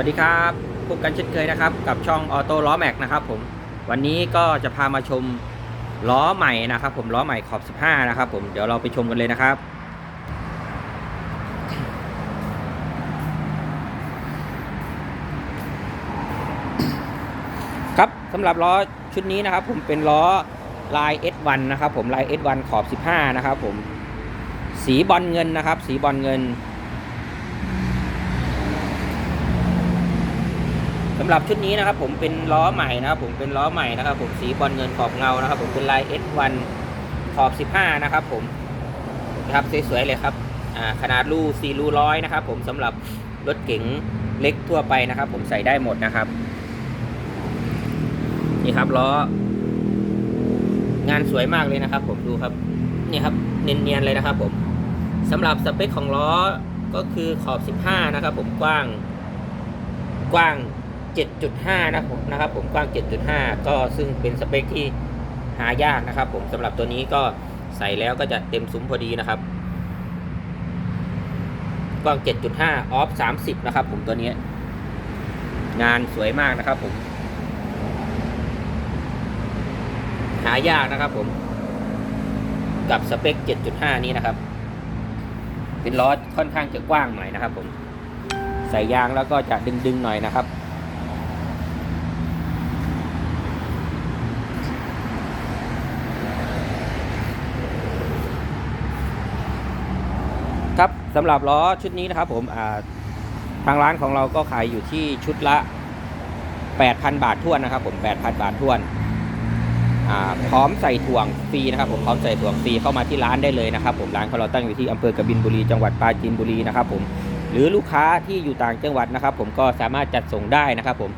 วัสดีครับพบกันเช่นเคยนะครับ กับช่องออโต้ล้อแม็กนะครับผมวันนี้ก็จะพามาชมล้อใหม่นะครับ ผมล้อใหม่ขอบ 15 นะครับ ผมเดี๋ยวเราไปชมกันเลยนะครับ ครับสำหรับล้อชุดนี้นะครับ ผมเป็นล้อลาย S1 นะครับ ผมลาย S1 ขอบ 15 นะครับ ผมสีบอลเงินนะครับ สีบอลเงิน สำหรับชุดนี้นะครับผมเป็นล้อใหม่นะครับผมเป็นล้อใหม่นะครับผมสีบอลเงินขอบเงานะครับผมเป็นลาย S1 ขอบ 15 นะครับผมนะครับสวยๆเลยครับขนาดรู4รูร้อยนะครับผมสำหรับรถเก๋งเล็กทั่วไปนะครับ ผมใส่ได้หมดนะครับ นี่ครับล้อ งานสวยมากเลยนะครับ ผมดูครับนี่ครับเนียนๆเลยนะครับ ผมสำหรับสเปคของล้อก็คือขอบ 15 นะครับ ผมกว้าง กว้าง 7.5 นะครับผมนะครับผมกว้าง 7.5 ก็ซึ่งเป็นสเปคที่หายากนะครับ ผมสำหรับตัวนี้ก็ใส่แล้วก็จะเต็มซุ้มพอดีนะครับกว้าง 7.5 ออฟ 30 นะครับ ผมตัวนี้งานสวยมากนะครับ ผม หายากนะครับ ผม กับสเปค 7.5 นี้นะครับ เป็นล้อค่อนข้างจะกว้างหน่อยนะครับ ผม ใส่ยางแล้วก็จะดึงๆหน่อยนะครับ ครับสำหรับล้อชุดนี้นะครับผมทางร้านของเราก็ขายอยู่ที่ชุดละ 8,000 บาททวนนะครับ ผม 8,000 บาททวนพร้อมใส่ถ่วงฟรีนะครับ ผมพร้อมใส่ถ่วงฟรีเข้ามาที่ร้านได้เลยนะครับ ผมร้านของเราตั้งอยู่ที่อำเภอกบินบุรีจังหวัดปราจีนบุรีนะครับ ผมหรือลูกค้าที่อยู่ต่างจังหวัดนะครับ ผมก็สามารถจัดส่งได้นะครับ ผม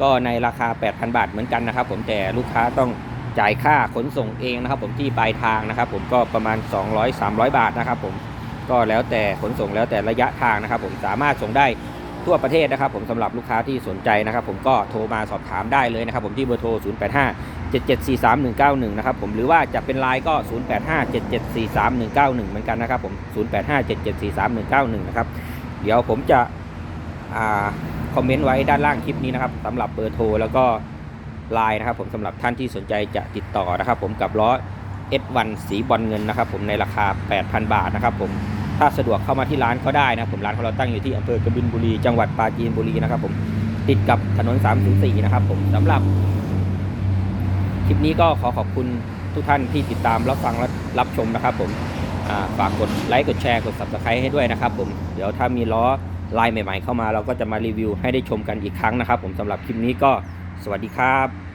ก็ในราคา 8,000 บาทเหมือนกันนะครับ ผมแต่ลูกค้าต้องจ่ายค่าขนส่งเองนะครับ ผมที่ปลายทางนะครับ ผมก็ประมาณ 200-300 บาทนะครับ ผม ก็แล้วแต่ขนส่งแล้วแต่ระยะทางนะครับ ผมสามารถส่งได้ทั่วประเทศนะครับ ผมสำหรับลูกค้าที่สนใจนะครับ ผมก็โทรมาสอบถามได้เลยนะครับ ผมที่เบอร์โทร 085 7743191 นะครับผมหรือว่าจะเป็นไลน์ก็ 0857743191 เหมือนกันนะครับผม 0857743191 นะครับ เดี๋ยวผมจะอ่าคอมเมนต์ไว้ด้านล่างคลิปนี้นะครับสำหรับเบอร์โทรแล้วก็ไลน์นะครับ ผมสำหรับท่านที่สนใจจะติดต่อนะครับ ผมกับล้อ S1 สีบอลเงินนะครับ ผมในราคา 8,000 บาทนะครับผม ถ้าสะดวกเข้ามาที่ร้านก็ได้นะผมร้านของเราตั้งอยู่ที่อำเภอกบินบุรีจังหวัดปราจีนบุรีนะครับผมติดกับถนน 304 นะครับผมสำหรับคลิปนี้ก็ขอขอบคุณทุกท่านที่ติดตามรับฟังและรับชมนะครับ ผมฝากกดไลค์กดแชร์กด subscribe ให้ด้วยนะครับผมเดี๋ยวถ้ามีล้อลายใหม่ ๆ เข้ามาเราก็จะมารีวิวให้ได้ชมกันอีกครั้งนะครับ ผมสำหรับคลิปนี้ก็สวัสดีครับ